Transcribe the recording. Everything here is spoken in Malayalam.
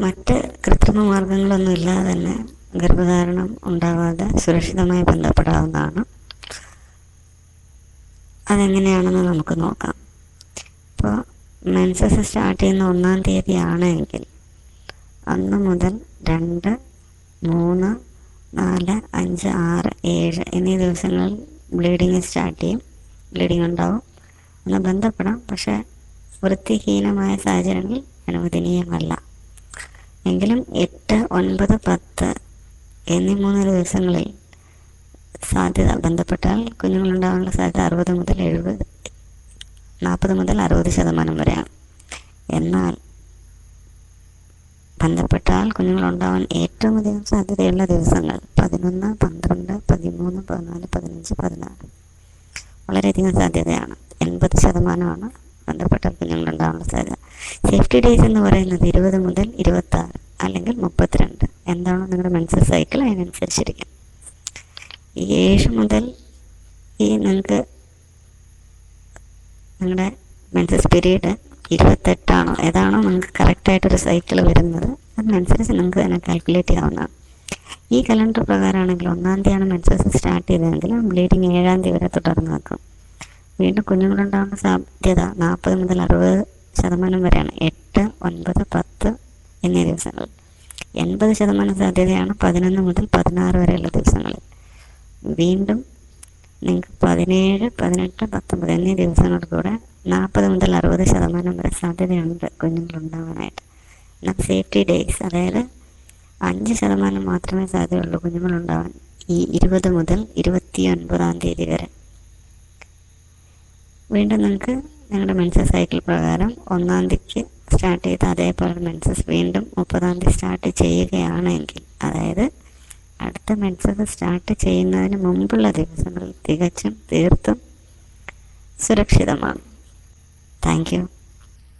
മറ്റ് കൃത്രിമ മാർഗങ്ങളൊന്നും ഇല്ലാതെ തന്നെ ഗർഭധാരണം ഉണ്ടാവാതെ സുരക്ഷിതമായി ബന്ധപ്പെടാവുന്നതാണ്. അതെങ്ങനെയാണെന്ന് നമുക്ക് നോക്കാം. ഇപ്പോൾ മെൻസസ് സ്റ്റാർട്ട് ചെയ്യുന്ന ഒന്നാം തീയതി ആണെങ്കിൽ അന്ന് മുതൽ രണ്ട് മൂന്ന് നാല് അഞ്ച് ആറ് ഏഴ് എന്നീ ദിവസങ്ങളിൽ ബ്ലീഡിങ് സ്റ്റാർട്ട് ചെയ്യും. ബ്ലീഡിങ് ഉണ്ടാവും. ഒന്ന് ബന്ധപ്പെടാം. പക്ഷേ വൃത്തിഹീനമായ സാഹചര്യങ്ങളിൽ അനുവദനീയമല്ല. എങ്കിലും എട്ട് ഒൻപത് പത്ത് എന്നീ മൂന്ന് ദിവസങ്ങളിൽ സാധ്യത ബന്ധപ്പെട്ടാൽ കുഞ്ഞുങ്ങളുണ്ടാകാനുള്ള സാധ്യത അറുപത് മുതൽ എഴുപത് നാൽപ്പത് മുതൽ അറുപത് ശതമാനം വരെയാണ്. എന്നാൽ ബന്ധപ്പെട്ടാൽ കുഞ്ഞുങ്ങളുണ്ടാവാൻ ഏറ്റവും അധികം സാധ്യതയുള്ള ദിവസങ്ങൾ പതിനൊന്ന് പന്ത്രണ്ട് പതിമൂന്ന് പതിനാല് പതിനഞ്ച് പതിനാറ്. വളരെയധികം സാധ്യതയാണ്. എൺപത് ശതമാനമാണ് ബന്ധപ്പെട്ട കുഞ്ഞുങ്ങളുണ്ടാവാനുള്ള സാധ്യത. സേഫ്റ്റി ഡേയ്സ് എന്ന് പറയുന്നത് ഇരുപത് മുതൽ ഇരുപത്താറ് അല്ലെങ്കിൽ മുപ്പത്തിരണ്ട്. എന്താണോ നിങ്ങളുടെ മെൻസസ് സൈക്കിൾ അതിനനുസരിച്ചിരിക്കും. ഈ ഏഴ് മുതൽ ഈ നിങ്ങൾക്ക് നിങ്ങളുടെ മെൻസസ് പീരീഡ് ഇരുപത്തെട്ടാണോ. ഏതാണോ നിങ്ങൾക്ക് കറക്റ്റായിട്ടൊരു സൈക്കിൾ വരുന്നത്. അതിനനുസരിച്ച് നിങ്ങൾക്ക് തന്നെ കാൽക്കുലേറ്റ് ചെയ്യാവുന്നതാണ്. ഈ കലണ്ടർ പ്രകാരമാണെങ്കിൽ ഒന്നാം തീയതിയാണ് മെൻസസ് സ്റ്റാർട്ട് ചെയ്തതെങ്കിൽ ബ്ലീഡിങ് ഏഴാം തീയതി വരെ തുടർന്ന് വെക്കും. വീണ്ടും കുഞ്ഞുങ്ങളുണ്ടാകുന്ന സാധ്യത നാൽപ്പത് മുതൽ അറുപത് ശതമാനം വരെയാണ്. എട്ട് ഒൻപത് പത്ത് എന്നീ ദിവസങ്ങൾ. എൺപത് ശതമാനം സാധ്യതയാണ് പതിനൊന്ന് മുതൽ പതിനാറ് വരെയുള്ള ദിവസങ്ങളിൽ. വീണ്ടും നിങ്ങൾക്ക് പതിനേഴ് പതിനെട്ട് പത്തൊമ്പത് എന്നീ ദിവസങ്ങളിൽ കൂടെ നാൽപ്പത് മുതൽ അറുപത് ശതമാനം വരെ സാധ്യതയുണ്ട് കുഞ്ഞുങ്ങളുണ്ടാവാനായിട്ട്. എന്നാൽ സേഫ്റ്റി ഡേയ്സ് അതായത് അഞ്ച് ശതമാനം മാത്രമേ സാധ്യതയുള്ളൂ കുഞ്ഞുങ്ങളുണ്ടാവാൻ ഈ ഇരുപത് മുതൽ ഇരുപത്തി ഒൻപതാം തീയതി വരെ. വീണ്ടും നിങ്ങൾക്ക് നിങ്ങളുടെ മെൻസസ് സൈക്കിൾ പ്രകാരം ഒന്നാം തീയതിക്ക് സ്റ്റാർട്ട് ചെയ്ത് അതേപോലെ മെൻസസ് വീണ്ടും മുപ്പതാം തീയതി സ്റ്റാർട്ട് ചെയ്യുകയാണെങ്കിൽ അതായത് അടുത്ത മെൻസസ് സ്റ്റാർട്ട് ചെയ്യുന്നതിന് മുമ്പുള്ള ദിവസങ്ങളിൽ തികച്ചും തീർത്തും സുരക്ഷിതമാണ്. Thank you